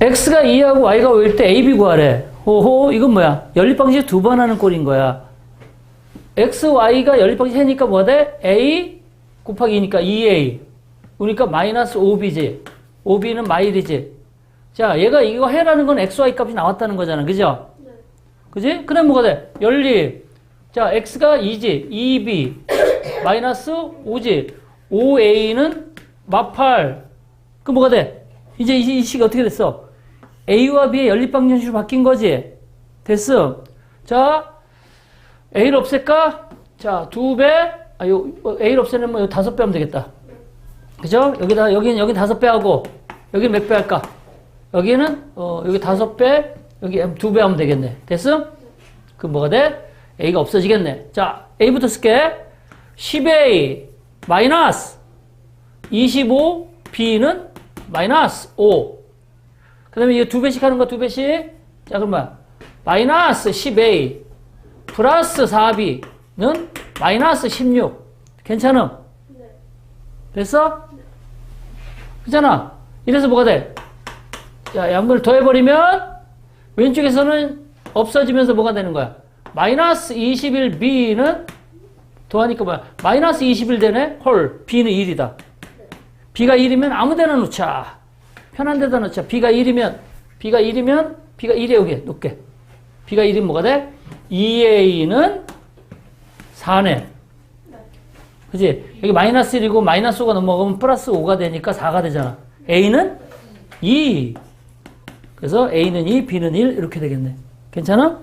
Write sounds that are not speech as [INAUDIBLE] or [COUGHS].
x가 2하고 y가 5일 때 a, b 구하래. 호호, 이건 뭐야? 연립방식 두 번 하는 꼴인 거야. x, y가 연립방식 해니까 뭐가 돼? a 곱하기 2니까 2a. 그러니까 마이너스 5b지. 5b는 마일이지. 자, 얘가 이거 해라는 건 x, y 값이 나왔다는 거잖아. 그죠? 네. 그지? 그럼 뭐가 돼? 연립. 자, x가 2지. 2b. [COUGHS] 마이너스 5지. 5a는 마팔. 그럼 뭐가 돼? 이제 이 식이 어떻게 됐어? A와 b의 연립방정식으로 바뀐 거지? 됐어. 자, a를 없앨까? 자, 두 배. 아, 요, 어, a를 없애려면 요 다섯 배 하면 되겠다. 그죠? 여기다, 여기는, 여기 다섯 배 하고, 여기 몇 배 할까? 여기는, 어, 여기 다섯 배, 여기 두 배 하면 되겠네. 됐어? 그럼 뭐가 돼? a가 없어지겠네. 자, a부터 쓸게. 10a 마이너스 25 b는 마이너스 5. 그 다음에 이거 두 배씩 하는 거 두 배씩. 자, 그러면 마이너스 10a 플러스 4b는 마이너스 16. 괜찮음? 네. 됐어? 그잖아. 이래서 뭐가 돼? 자, 양분을 더해버리면 왼쪽에서는 없어지면서 뭐가 되는 거야? 마이너스 21b는 더하니까 뭐야? 마이너스 21 되네? 헐, b는 1이다. b가 1이면 아무 데나 놓자. 편한 데다 놓자. b가 1이면, b가 1이면, b가 1에 여기 놓게. b가 1이면 뭐가 돼? 2a는 4네. 그지? 여기 마이너스 1이고 마이너스 5가 넘어가면 플러스 5가 되니까 4가 되잖아. a는 2. 그래서 a는 2, b는 1 이렇게 되겠네. 괜찮아?